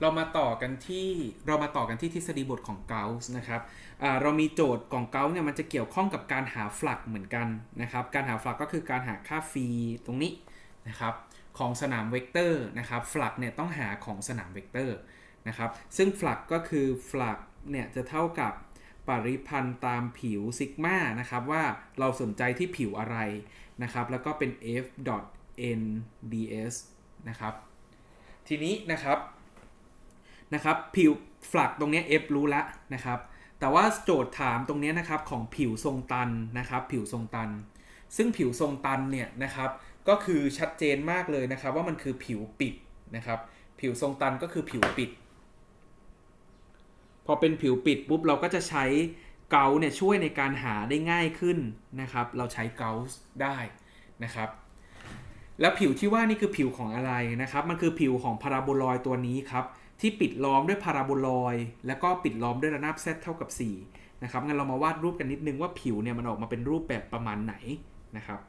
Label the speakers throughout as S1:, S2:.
S1: เรามาต่อกันที่เรามาต่อกันที่ทฤษฎีบทของเกาส์นะครับเรามีโจทย์ของเกาส์เนี่ยมันจะเกี่ยวข้องกับการหาฟลักเหมือนกันนะครับ การหาฟลักก็คือการหาค่าฟีตรงนี้นะครับของสนามเวกเตอร์นะครับฟลักเนี่ยต้องหาของสนามเวกเตอร์นะครับซึ่งฟลักก็คือฟลักเนี่ยจะเท่ากับปริพันธ์ตามผิวซิกมานะครับว่าเราสนใจที่ผิวอะไรนะครับแล้วก็เป็น f n ds นะครับทีนี้นะครับ นะครับผิวฟลักตรงนี้ f รู้และนะครับ แต่ว่าโจทย์ถามตรงนี้นะครับของผิวทรงตันนะครับผิวทรงตัน ซึ่งผิวทรงตันเนี่ยนะครับก็คือชัดเจนมากเลยนะครับว่ามันคือผิวปิดนะครับผิวทรงตันก็คือผิวปิด พอเป็นผิวปิดปุ๊บเราก็จะใช้เกาเนี่ยช่วยในการหาได้ง่ายขึ้นนะครับ เราใช้เกาได้นะครับ แล้วผิวที่ว่านี่คือผิวของอะไรนะครับ มันคือผิวของพาราโบลอยตัวนี้ครับ ที่ปิดล้อมด้วยพาราโบลอยแล้วก็ปิดล้อมด้วยระนาบ z เท่ากับ4นะครับงั้นเรามาวาดรูปกันนิดนึงว่าผิวเนี่ยมันออกมาเป็นรูปแบบประมาณไหนนะครับ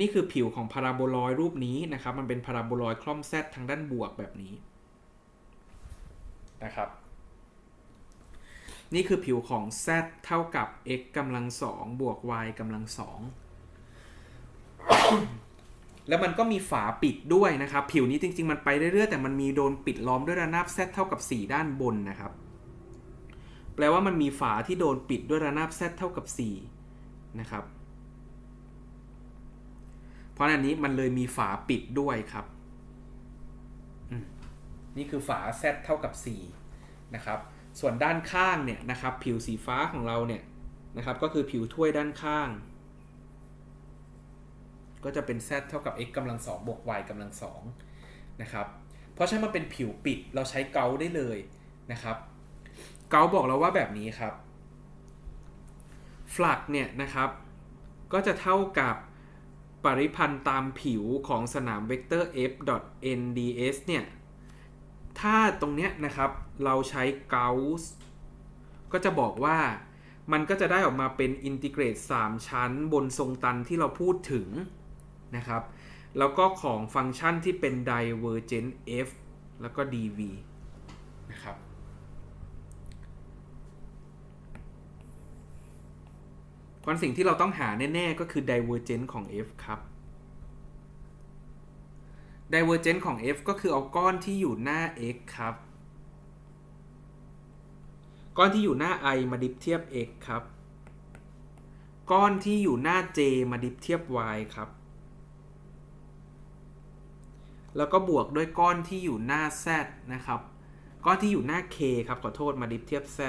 S1: นี่คือผิวของพาราโบลอยรูปนี้นะครับ มันเป็นพาราโบลอยคล่อม z ทางด้านบวกแบบนี้นะครับ นี่คือผิวของ z เท่ากับ x กำลังสองบวก y กำลังสองแล้วมันก็มีฝาปิดด้วยนะครับ ผิวนี้จริง ๆ มันไปเรื่อยๆแต่มันมีโดนปิดล้อมด้วยระนาบ z เท่ากับ 4 ด้านบนนะครับ แปลว่ามันมีฝาที่โดนปิดด้วยระนาบ z เท่ากับ 4 นะครับ เพราะอันนี้มันเลยมีฝาปิดด้วยครับ นี่คือฝา z เท่ากับ 4 นะครับ ส่วนด้านข้างเนี่ยนะครับผิวสีฟ้าของเราเนี่ยนะครับก็คือผิวถ้วยด้านข้าง ก็จะเป็น z เท่ากับ x กำลัง2บวก y กำลัง2นะครับเพราะฉะนั้นมันเป็นผิวปิดเราใช้เกาได้เลยนะครับ เกาบอกเราว่าแบบนี้ครับฟลักเนี่ยนะครับก็จะเท่ากับปริพันธ์ตามผิวของสนามเวกเตอร์ f nds เนี่ย ถ้าตรงเนี้ยนะครับเราใช้เกาส์ก็จะบอกว่ามันก็จะได้ออกมาเป็นอินทิเกรต 3 ชั้นบนทรงตันที่เราพูดถึงนะครับ แล้วก็ของฟังก์ชันที่เป็น divergent f แล้วก็ dv นะครับ เพราะสิ่งที่เราต้องหาแน่ ๆ ก็คือ divergent ของ f ครับ divergent ของ f ก็คือเอาก้อนที่อยู่หน้า x ครับ ก้อนที่อยู่หน้า i มาดิฟเทียบ x ครับ ก้อนที่อยู่หน้า j มาดิฟเทียบ y ครับ แล้วก็บวกด้วยก้อนที่อยู่หน้า z นะครับ ก้อนที่อยู่หน้า k ครับขอโทษมาดิฟเทียบ z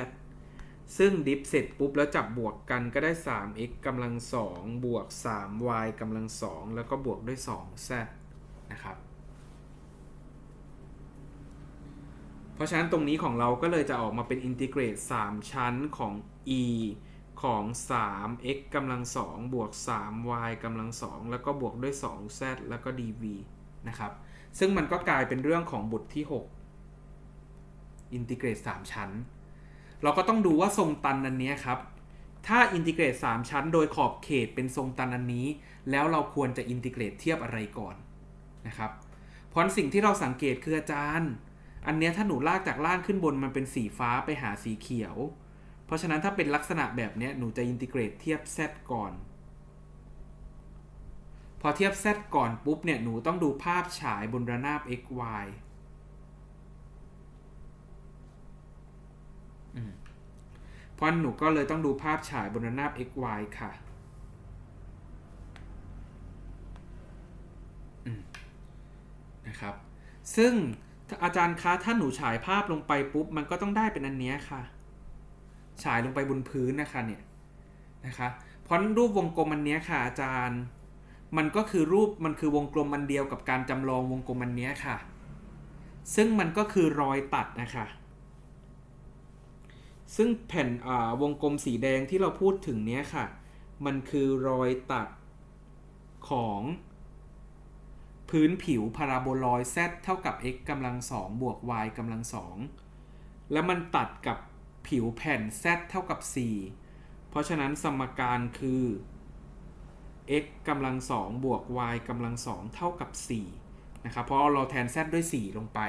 S1: ซึ่งดิฟเสร็จปุ๊บแล้วจับบวกกันก็ได้ 3x กำลัง2บวก 3y กำลัง2แล้วก็บวกด้วย 2z นะครับ เพราะฉะนั้นตรงนี้ของเราก็เลยจะออกมาเป็นอินทิเกรต 3 ชั้นของ e ของ 3x กำลัง 2 บวก 3y กำลัง 2 แล้วก็บวกด้วย 2z แล้วก็ dv นะครับ ซึ่งมันก็กลายเป็นเรื่องของบทที่ 6 อินทิเกรต 3 ชั้น เราก็ต้องดูว่าทรงตันอันนี้ครับ ถ้าอินทิเกรต 3 ชั้น โดยขอบเขตเป็นทรงตันอันนี้ แล้วเราควรจะอินทิเกรตเทียบอะไรก่อนนะครับ เพราะสิ่งที่เราสังเกตคืออาจารย์ อันเนี้ยถ้าหนูลากจากล่างขึ้นบนมันเป็นสีฟ้าไปหาสีเขียว เพราะฉะนั้นถ้าเป็นลักษณะแบบเนี้ยหนูจะอินทิเกรตเทียบ z ก่อน พอเทียบ z ก่อนปุ๊บเนี่ยหนูต้องดูภาพฉายบนระนาบ x y เพราะหนูก็เลยต้องดูภาพฉายบนระนาบ x y ค่ะนะครับ ซึ่ง อาจารย์คะถ้าหนูฉายภาพลงไปปุ๊บ มันก็ต้องได้เป็นอันเนี้ยค่ะ ฉายลงไปบนพื้นนะคะเนี่ยนะคะเพราะรูปวงกลมอันเนี้ยค่ะ อาจารย์ มันก็คือรูปมันคือวงกลมอันเดียวกับการจำลองวงกลมอันเนี้ยค่ะ ซึ่งมันก็คือรอยตัดนะคะซึ่งแผ่นวงกลมสีแดงที่เราพูดถึงเนี้ยค่ะ มันคือรอยตัดของ พื้นผิวพาราโบลอยด์ z เท่ากับ x กำลัง2บวก y กำลัง2แล้วมันตัดกับผิวแผ่น z เท่ากับ 4 เพราะฉะนั้นสมการคือ x กำลัง2บวก y กำลัง2เท่ากับ 4 นะครับ เพราะเราแทน z ด้วย 4 ลงไป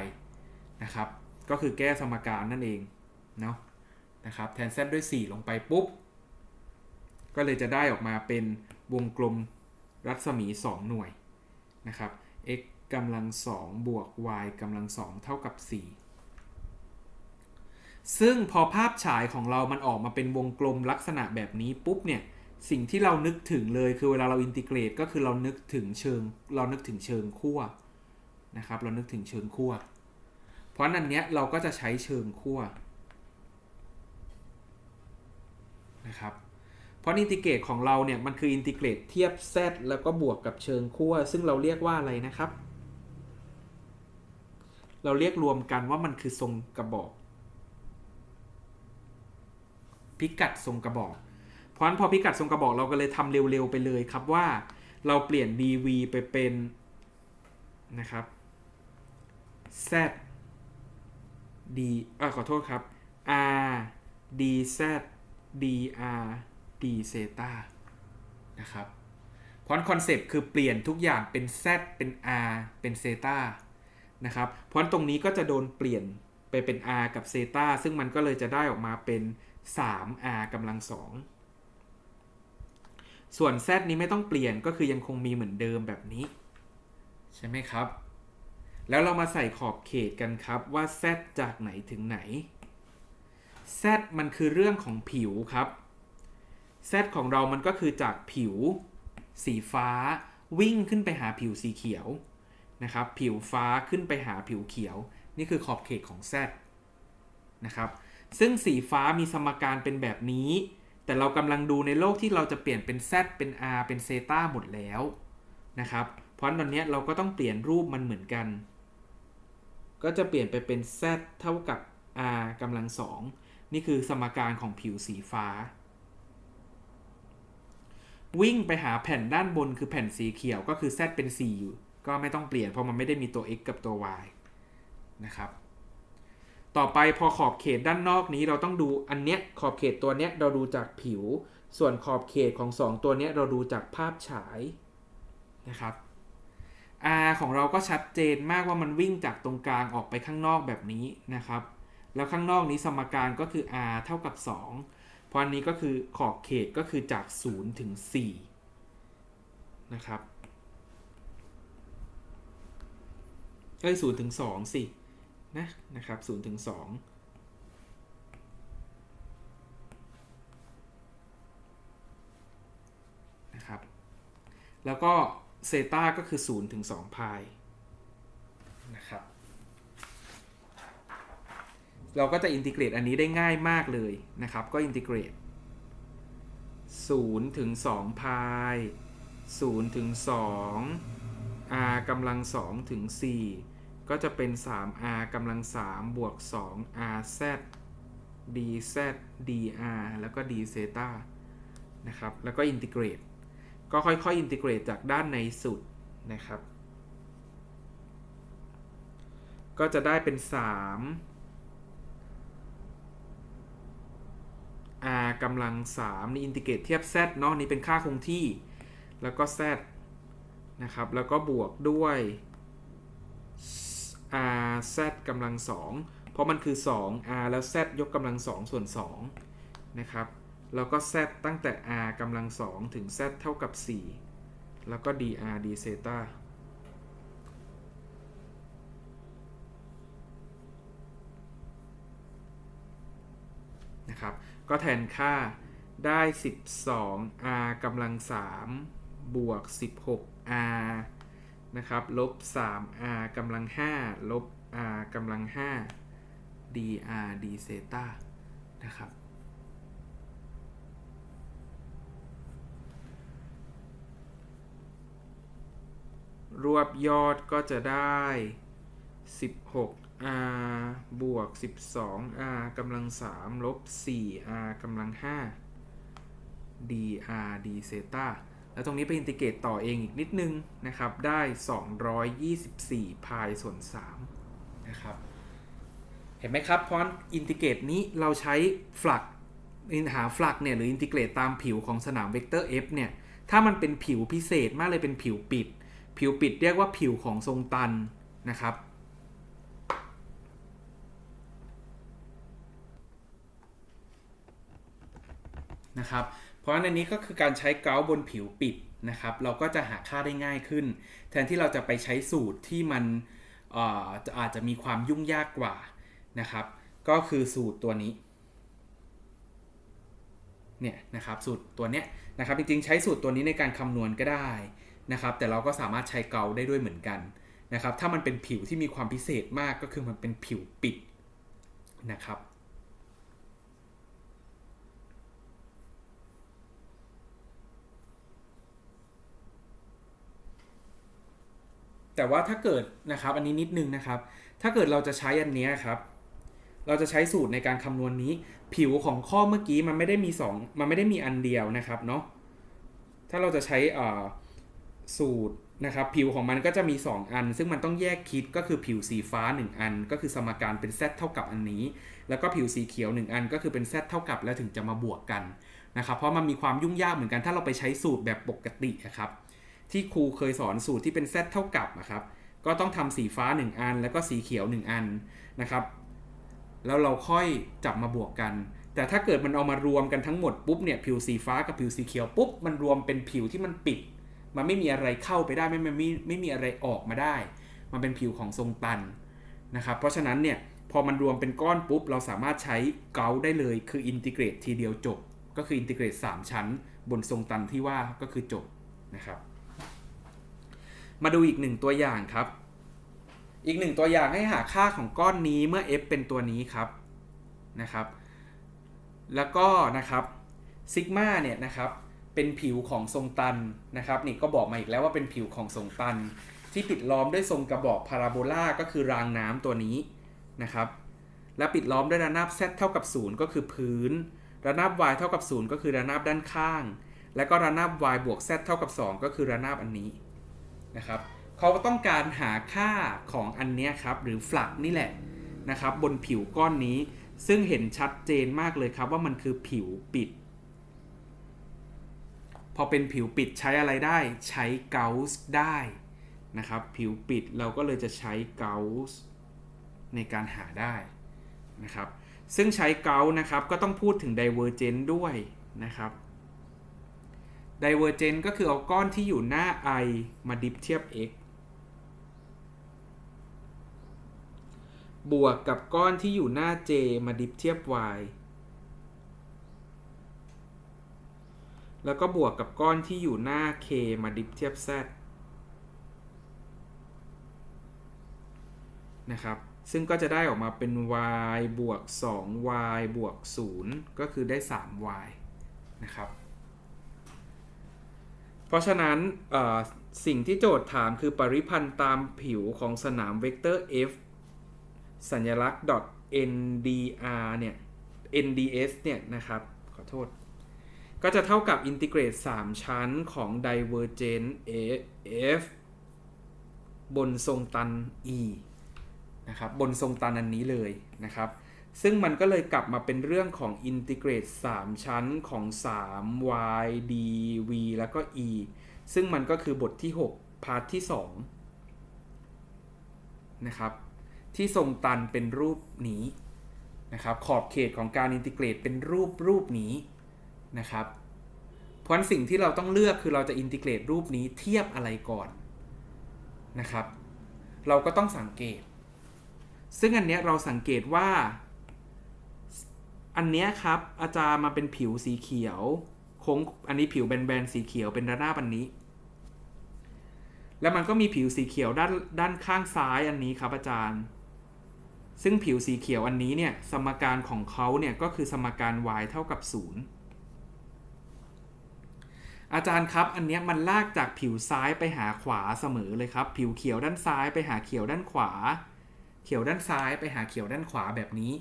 S1: นะครับ ก็คือแก้สมการนั่นเองเนาะนะครับ แทน z ด้วย 4 ลงไปปุ๊บ ก็เลยจะได้ออกมาเป็นวงกลมรัศมี 2 หน่วยนะครับ x กำลัง2บวก y กำลัง2เท่ากับ 4 ซึ่งพอภาพฉายของเรามันออกมาเป็นวงกลมลักษณะแบบนี้ปุ๊บเนี่ย สิ่งที่เรานึกถึงเลยคือเวลาเราอินทิเกรตก็คือเรานึกถึงเชิง เรานึกถึงเชิงขั้วนะครับ เรานึกถึงเชิงขั้วเพราะนั้นเนี้ยเราก็จะใช้เชิงขั้วนะครับ เพราะอินทิเกรตของเราเนี่ยมันคืออินทิเกรตเทียบ z แล้วก็บวกกับเชิงขั้วซึ่งเราเรียกว่าอะไรนะครับ เราเรียกรวมกันว่ามันคือทรงกระบอก พิกัดทรงกระบอก เพราะฉะนั้นพอพิกัดทรงกระบอกเราก็เลยทำเร็วๆไปเลยครับว่า เราเปลี่ยน dv ไปเป็นนะครับ z d อ่าขอโทษครับ r dz dr d เซตานะครับเพราะคอนเซปต์คือเปลี่ยนทุกอย่างเป็น z เป็น r เป็นเซตานะครับเพราะตรงนี้ก็จะโดนเปลี่ยนไปเป็น r กับเซตาซึ่งมันก็เลยจะได้ออกมาเป็น 3r กำลังสองส่วน z นี้ไม่ต้องเปลี่ยนก็คือยังคงมีเหมือนเดิมแบบนี้ ใช่ไหมครับ แล้วเรามาใส่ขอบเขตกันครับว่า z จากไหนถึงไหน z มันคือเรื่องของผิวครับ z ของเรามันก็คือจากผิวสีฟ้าวิ่งขึ้นไปหาผิวสีเขียวนะครับ ผิวฟ้าขึ้นไปหาผิวเขียว นี่คือขอบเขตของ z นะครับ ซึ่งสีฟ้ามีสมการเป็นแบบนี้ แต่เรากำลังดูในโลกที่เราจะเปลี่ยนเป็น z เป็น r เป็นเซตาหมดแล้วนะครับ เพราะตอนนี้เราก็ต้องเปลี่ยนรูปมันเหมือนกัน ก็จะเปลี่ยนไปเป็น z เท่ากับ r กำลังสองนี่คือสมการของผิวสีฟ้า วิ่งไปหาแผ่นด้านบนคือแผ่นสีเขียวก็คือ z เป็น 4 อยู่ ก็ไม่ต้องเปลี่ยนเพราะมันไม่ได้มีตัว x กับตัว y นะครับ ต่อไปพอขอบเขตด้านนอกนี้เราต้องดูอันเนี้ยขอบเขตตัวเนี้ยเราดูจากผิว ส่วนขอบเขตของ 2 ตัวเนี้ยเราดูจากภาพฉายนะครับ R ของเราก็ชัดเจนมากว่ามันวิ่งจากตรงกลางออกไปข้างนอกแบบนี้นะครับ แล้วข้างนอกนี้สมการก็คือ r เท่ากับ 2 เพราะอันนี้ก็คือขอบเขตก็คือจาก 0 ถึง 4 นะครับเอ้ย0ถึง2สินะนะครับ0ถึง2นะครับ แล้วก็เซตาก็คือ0ถึง2พายนะครับ เราก็จะอินทิเกรตอันนี้ได้ง่ายมากเลยนะครับ ก็อินทิเกรต0ถึง2พาย0ถึง2 r กำลัง2ถึง4ก็จะเป็น 3r กำลัง3บวก 2 rz dz dr แล้วก็ d เซตานะครับ แล้วก็อินทิเกรต ก็ค่อยๆอินทิเกรตจากด้านในสุดนะครับ ก็จะได้เป็น 3 r กำลัง3นี่อินทิเกรตเทียบ z เนาะนี่เป็นค่าคงที่ แล้วก็ z นะครับ แล้วก็บวกด้วย r z กำลัง2เพราะมันคือ 2 r แล้ว z ยกกำลัง2ส่วน2นะครับ แล้วก็ z ตั้งแต่ r กำลัง2ถึง z เท่ากับ 4 แล้วก็ dr d เซตา นะครับ ก็แทนค่าได้ 12 r กำลัง 3 บวก 16 r นะครับลบ 3 r กำลัง 5 ลบ r กำลัง 5 dr d เซตานะครับ รวบยอดก็จะได้ 16 r บวก 12 r กำลัง 3 ลบ 4 r กำลัง 5 dr d เซตาแล้วตรงนี้ไปอินทิเกรตต่อเองอีกนิดนึงนะครับ ได้ 224 พายส่วน3นะครับ เห็นไหมครับ เพราะอินทิเกรตนี้เราใช้ฟลักหาฟลักเนี่ยหรืออินทิเกรตตามผิวของสนามเวกเตอร์ f เนี่ย ถ้ามันเป็นผิวพิเศษมากเลยเป็นผิวปิด ผิวปิดเรียกว่าผิวของทรงตันนะครับ นะครับ เพราะฉะนั้นอันนี้ก็คือการใช้เกาบนผิวปิดนะครับ เราก็จะหาค่าได้ง่ายขึ้น แทนที่เราจะไปใช้สูตรที่มันเอ่อจะอาจจะมีความยุ่งยากกว่านะครับ ก็คือสูตรตัวนี้เนี่ยนะครับสูตรตัวเนี้ยนะครับจริงๆ ใช้สูตรตัวนี้ในการคำนวณก็ได้นะครับ แต่เราก็สามารถใช้เกาได้ด้วยเหมือนกันนะครับ ถ้ามันเป็นผิวที่มีความพิเศษมากก็คือมันเป็นผิวปิดนะครับ แต่ว่าถ้าเกิดนะครับอันนี้นิดนึงนะครับ ถ้าเกิดเราจะใช้อันเนี้ยครับ เราจะใช้สูตรในการคำนวณนี้ ผิวของข้อเมื่อกี้มันไม่ได้มี 2 มันไม่ได้มีอันเดียวนะครับเนาะถ้าเราจะใช้สูตรนะครับผิวของมันก็จะมี 2 อัน ซึ่งมันต้องแยกคิดก็คือผิวสีฟ้า 1 อัน ก็คือสมการเป็น z เท่ากับอันนี้ แล้วก็ผิวสีเขียว 1 อันก็คือเป็น z เท่ากับแล้วถึงจะมาบวกกันนะครับเพราะมันมีความยุ่งยากเหมือนกันถ้าเราไปใช้สูตรแบบปกตินะครับ ที่ครูเคยสอนสูตรที่เป็น z เท่ากับนะครับก็ต้องทำสีฟ้า 1 อัน แล้วก็สีเขียว 1 อันนะครับ แล้วเราค่อยจับมาบวกกัน แต่ถ้าเกิดมันเอามารวมกันทั้งหมดปุ๊บเนี่ยผิวสีฟ้ากับผิวสีเขียวปุ๊บมันรวมเป็นผิวที่มันปิด มันไม่มีอะไรเข้าไปได้ไม่ไม่ไม่ไม่มีอะไรออกมาได้ มันเป็นผิวของทรงตันนะครับ เพราะฉะนั้นเนี่ยพอมันรวมเป็นก้อนปุ๊บ เราสามารถใช้เกาได้เลย คืออินทิเกรตทีเดียวจบ ก็คืออินทิเกรต 3 ชั้น บนทรงตันที่ว่าก็คือจบนะครับ มาดูอีกหนึ่งตัวอย่างครับ อีกหนึ่งตัวอย่างให้หาค่าของก้อนนี้เมื่อ f เป็นตัวนี้ครับนะครับ แล้วก็นะครับซิกมาเนี่ยนะครับเป็นผิวของทรงตันนะครับนี่ก็บอกมาอีกแล้วว่าเป็นผิวของทรงตัน ที่ปิดล้อมด้วยทรงกระบอกพาราโบลาก็คือรางน้ำตัวนี้นะครับ และปิดล้อมด้วยระนาบ z เท่ากับ 0 ก็คือพื้น ระนาบ y เท่ากับ 0 ก็คือระนาบด้านข้าง และก็ระนาบ y บวก z เท่ากับ 2 ก็คือระนาบอันนี้ นะครับเขาก็ต้องการหาค่าของอันนี้ครับหรือฟลักนี่แหละนะครับบนผิวก้อนนี้ซึ่งเห็นชัดเจนมากเลยครับว่ามันคือผิวปิด พอเป็นผิวปิดใช้อะไรได้ใช้เกาส์ได้นะครับผิวปิดเราก็เลยจะใช้เกาส์ในการหาได้นะครับซึ่งใช้เกาส์นะครับก็ต้องพูดถึง divergent ด้วยนะครับ divergent ก็คือเอาก้อนที่อยู่หน้า i มาดิฟเทียบ x บวกกับก้อนที่อยู่หน้า j มาดิฟเทียบ y แล้วก็บวกกับก้อนที่อยู่หน้า k มาดิฟเทียบ z นะครับ ซึ่งก็จะได้ออกมาเป็น y บวก 2y บวก 0 ก็คือได้ 3y นะครับ เพราะฉะนั้นสิ่งที่โจทย์ถามคือปริพันธ์ตามผิวของสนามเวกเตอร์ f สัญลักษณ์ .ndr เนี่ย nds เนี่ยนะครับ ขอโทษ ก็จะเท่ากับอินทิเกรต 3 ชั้นของ divergent f บนทรงตัน e นะครับ บนทรงตันอันนี้เลยนะครับ ซึ่งมันก็เลยกลับมาเป็นเรื่องของอินทิเกรต 3 ชั้นของ 3y dv แล้วก็ e ซึ่งมันก็คือบทที่ 6 พาร์ทที่ 2 นะครับ ที่ทรงตันเป็นรูปนี้นะครับ ขอบเขตของการอินทิเกรตเป็นรูปรูปนี้นะครับ เพราะสิ่งที่เราต้องเลือกคือเราจะอินทิเกรตรูปนี้เทียบอะไรก่อนนะครับ เราก็ต้องสังเกต ซึ่งอันเนี้ยเราสังเกตว่า อันเนี้ยครับอาจารย์มาเป็นผิวสีเขียวโค้งอันนี้ผิวแบนๆสีเขียวเป็นระนาบอันนี้ แล้วมันก็มีผิวสีเขียวด้านด้านข้างซ้ายอันนี้ครับอาจารย์ ซึ่งผิวสีเขียวอันนี้เนี่ยสมการของเขาเนี่ยก็คือสมการ y เท่ากับ 0 อาจารย์ครับอันนี้มันลากจากผิวซ้ายไปหาขวาเสมอเลยครับ ผิวเขียวด้านซ้ายไปหาเขียวด้านขวา เขียวด้านซ้ายไปหาเขียวด้านขวาแบบนี้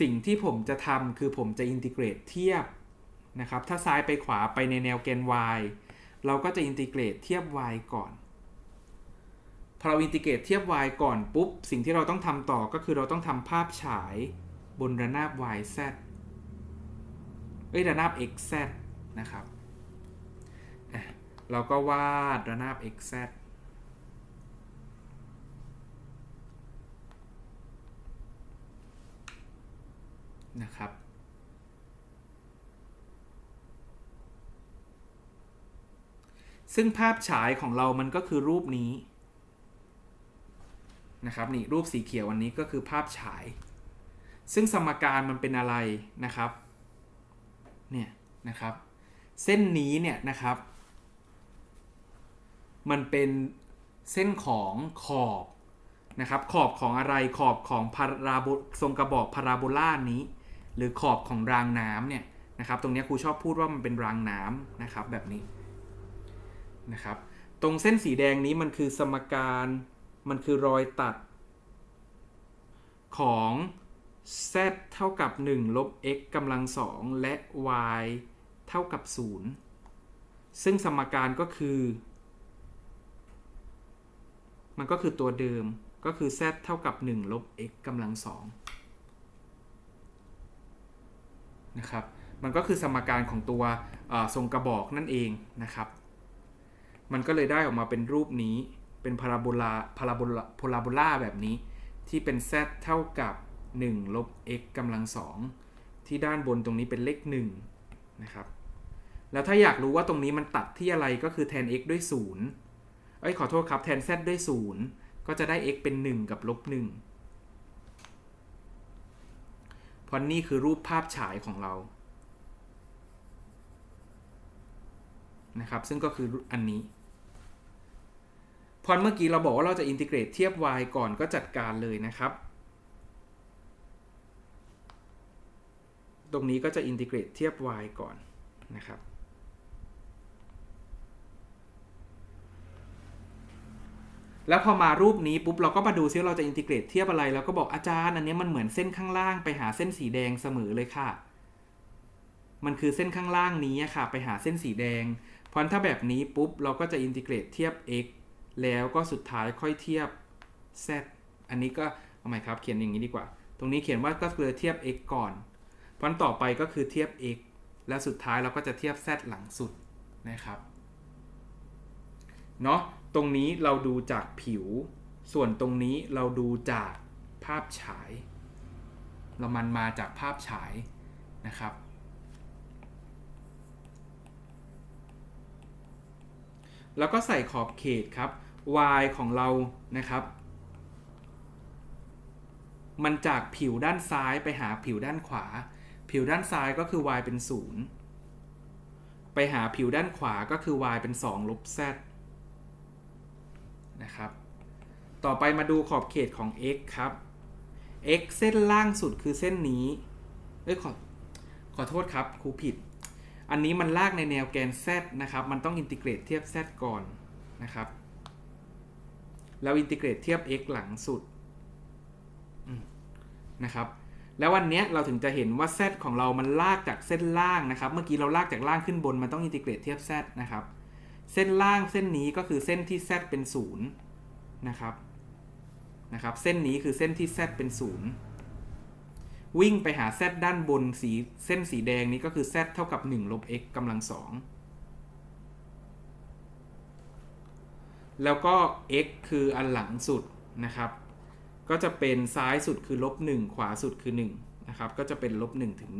S1: สิ่งที่ผมจะทำคือผมจะอินทิเกรตเทียบนะครับ ถ้าซ้ายไปขวาไปในแนวแกน y เราก็จะอินทิเกรตเทียบ y ก่อน พอเราอินทิเกรตเทียบ y ก่อนปุ๊บ สิ่งที่เราต้องทำต่อก็คือเราต้องทำภาพฉายบนระนาบ y z เอ้ยระนาบ x z นะครับ เราก็วาดระนาบ x z นะครับ ซึ่งภาพฉายของเรามันก็คือรูปนี้นะครับนี่รูปสีเขียวอันนี้ก็คือภาพฉาย ซึ่งสมการมันเป็นอะไรนะครับเนี่ยนะครับเส้นนี้เนี่ยนะครับ มันเป็นเส้นของขอบนะครับขอบของอะไรขอบของพาราโบทรงกระบอกพาราโบลานี้ หรือขอบของรางน้ำเนี่ยนะครับ ตรงนี้ครูชอบพูดว่ามันเป็นรางน้ำนะครับแบบนี้นะครับ ตรงเส้นสีแดงนี้มันคือสมการมันคือรอยตัด ของ z เท่ากับ 1 ลบ x กำลัง2และ y เท่ากับ 0 ซึ่งสมการก็คือ มันก็คือตัวเดิมก็คือ z เท่ากับ 1 ลบ x กำลัง2 นะครับ มันก็คือสมการของตัวทรงกระบอกนั่นเองนะครับ มันก็เลยได้ออกมาเป็นรูปนี้เป็นพาราโบลาพาราโบลาพาราโบลาแบบนี้ ที่เป็น z เท่ากับ 1 ลบ x กำลัง2ที่ด้านบนตรงนี้เป็นเลข1นะครับ แล้วถ้าอยากรู้ว่าตรงนี้มันตัดที่อะไรก็คือแทน x ด้วย0เอ้ยขอโทษครับแทน z ด้วย 0 ก็จะได้ x เป็น 1 กับลบ1เพ ราะนี่คือรูปภาพฉายของเรานะครับซึ่งก็คืออันนี้พอเมื่อกี้เราบอกว่าเราจะอินทิเกรตเทียบ y ก่อนก็จัดการเลยนะครับ ตรงนี้ก็จะอินทิเกรตเทียบ y ก่อนนะครับ แล้วพอมารูปนี้ปุ๊บเราก็มาดูซิเราจะอินทิเกรตเทียบอะไรเราก็บอกอาจารย์อันนี้มันเหมือนเส้นข้างล่างไปหาเส้นสีแดงเสมอเลยค่ะ มันคือเส้นข้างล่างนี้ค่ะ ไปหาเส้นสีแดง เพราะถ้าแบบนี้ปุ๊บเราก็จะอินทิเกรตเทียบ x แล้วก็สุดท้ายค่อยเทียบ z อันนี้ก็เอาใหม่ครับเขียนอย่างนี้ดีกว่า ตรงนี้เขียนว่าก็คือเทียบ x ก่อน เพราะต่อไปก็คือเทียบ x แล้วสุดท้ายเราก็จะเทียบ z หลังสุดนะครับ เนาะ ตรงนี้เราดูจากผิว ส่วนตรงนี้เราดูจากภาพฉาย เรามันมาจากภาพฉายนะครับ แล้วก็ใส่ขอบเขตครับ y ของเรานะครับ มันจากผิวด้านซ้ายไปหาผิวด้านขวา ผิวด้านซ้ายก็คือ y เป็น 0 ไปหาผิวด้านขวาก็คือ y เป็น 2 ลบ z นะครับ ต่อไปมาดูขอบเขตของ x ครับ x เส้นล่างสุดคือเส้นนี้เอ้ยขอขอโทษครับครูผิด อันนี้มันลากในแนวแกน z นะครับ มันต้องอินทิเกรตเทียบ z ก่อนนะครับ แล้วอินทิเกรตเทียบ x หลังสุดนะครับ แล้ววันนี้เราถึงจะเห็นว่า z ของเรามันลากจากเส้นล่างนะครับ เมื่อกี้เราลากจากล่างขึ้นบน มันต้องอินทิเกรตเทียบ z นะครับ เส้นล่างเส้นนี้ก็คือเส้นที่ z เป็น0นะครับนะครับเส้นนี้คือเส้นที่ z เป็น 0 วิ่งไปหา z ด้านบนสีเส้นสีแดงนี้ก็คือ z เท่ากับ1ลบ x กำลัง 2 แล้วก็ x คืออันหลังสุดนะครับ ก็จะเป็นซ้ายสุดคือลบ 1 ขวาสุดคือ1นะครับ ก็จะเป็นลบ1ถึง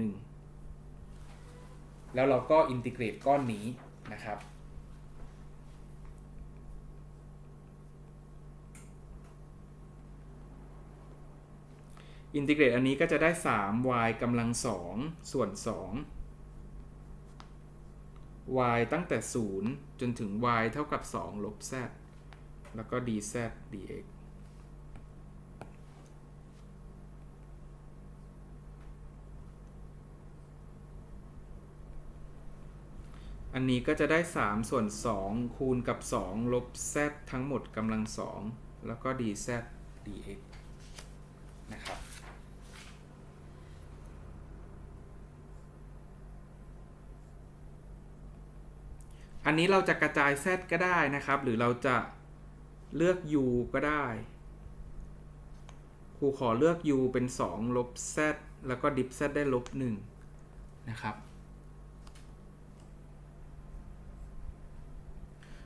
S1: 1 แล้วเราก็อินทิเกรตก้อนนี้นะครับ อินทิเกรตอันนี้ก็จะได้ 3y กำลัง 2 ส่วน 2 y ตั้งแต่ 0 จนถึง y เท่ากับ 2 ลบ z แล้วก็ dz dx อันนี้ก็จะได้ 3 ส่วน 2 คูณกับ 2 ลบ z ทั้งหมดกำลัง 2 แล้วก็ dz dx นะครับ อันนี้เราจะกระจาย z ก็ได้นะครับ หรือเราจะเลือก u ก็ได้ ครูขอเลือก u เป็น 2 ลบ z แล้วก็ดิฟ z ได้ลบ1นะครับ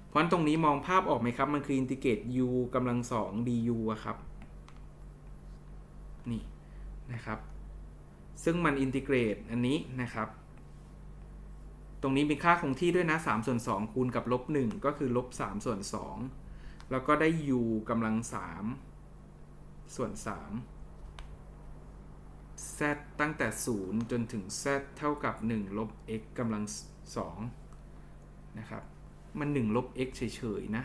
S1: เพราะนตรงนี้มองภาพออกไหมครับ มันคืออินทิเกรต u กำลัง 2 du อะครับ นี่นะครับ ซึ่งมันอินทิเกรตอันนี้นะครับ ตรงนี้มีค่าคงที่ด้วยนะ3ส่วน2คูณกับลบ1ก็คือลบ3ส่วน2แล้วก็ได้ u กำลัง3ส่วน3 z ตั้งแต่ 0 จนถึง z เท่ากับ 1 ลบ x กำลัง2นะครับ มัน 1 ลบ x เฉยๆ นะ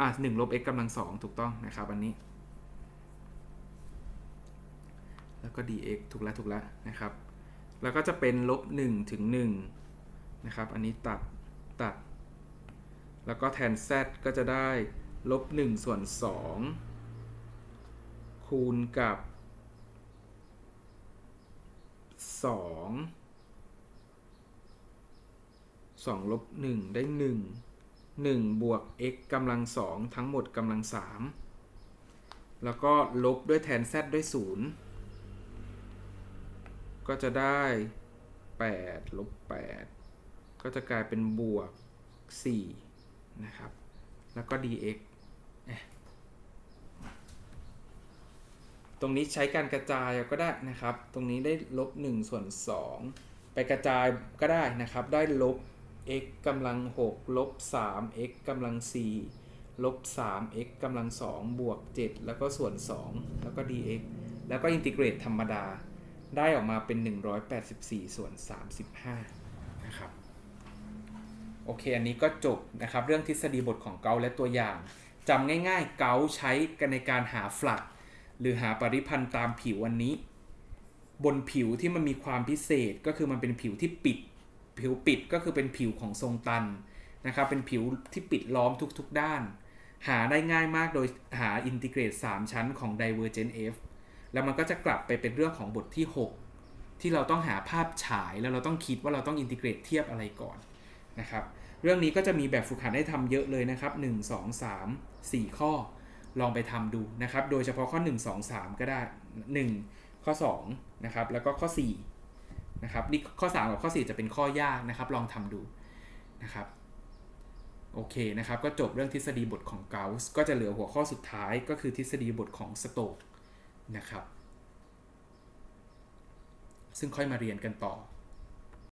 S1: อะ1ลบ x กำลัง2ถูกต้องนะครับอันนี้ แล้วก็ dx ถูกแล้วถูกแล้วนะครับ แล้วก็จะเป็นลบ1ถึง1นะครับ อันนี้ตัดตัด แล้วก็แทน z ก็จะได้ลบ1ส่วน 2 คูณกับ 2 2ลบ1ได้ 1 1 บวก x กำลัง 2 ทั้งหมดกำลัง 3 แล้วก็ลบด้วยแทน z ด้วย 0 ก็จะได้8ลบ8ก็จะกลายเป็นบวก4นะครับ แล้วก็ dx เอ๊ะตรงนี้ใช้การกระจายก็ได้นะครับ ตรงนี้ได้ลบ1ส่วน2ไปกระจายก็ได้นะครับ ได้ลบ x กำลัง6ลบ3 x กำลัง4ลบ3 x กำลัง2บวก 7 แล้วก็ส่วน 2 แล้วก็ dx แล้วก็อินทิเกรตธรรมดา ได้ออกมาเป็น 184 ส่วน 35 นะครับ โอเค อันนี้ก็จบนะครับ เรื่องทฤษฎีบทของเกาและตัวอย่างจำง่ายๆ เกาใช้กันในการหาฟลัก หรือหาปริพันธ์ตามผิวอันนี้ บนผิวที่มันมีความพิเศษก็คือมันเป็นผิวที่ปิด ผิวปิดก็คือเป็นผิวของทรงตันนะครับ เป็นผิวที่ปิดล้อมทุกๆด้าน หาได้ง่ายมากโดยหาอินทิเกรต 3 ชั้นของ Divergent F แล้วมันก็จะกลับไปเป็นเรื่องของบทที่ 6 ที่เราต้องหาภาพฉายแล้วเราต้องคิดว่าเราต้องอินทิเกรตเทียบอะไรก่อนนะครับ เรื่องนี้ก็จะมีแบบฝึกหัดให้ทำเยอะเลยนะครับ 1 2 3 4 ข้อลองไปทำดูนะครับ โดยเฉพาะข้อ 1 2 3 ก็ได้ 1 ข้อ2นะครับ แล้วก็ข้อ4นะครับ นี่ข้อ 3 กับข้อ 4 จะเป็นข้อยากนะครับ ลองทำดูนะครับ โอเคนะครับ ก็จบเรื่องทฤษฎีบทของเกาส์ก็จะเหลือหัวข้อสุดท้ายก็คือทฤษฎีบทของสโตก นะครับ ซึ่งค่อยมาเรียนกันต่อ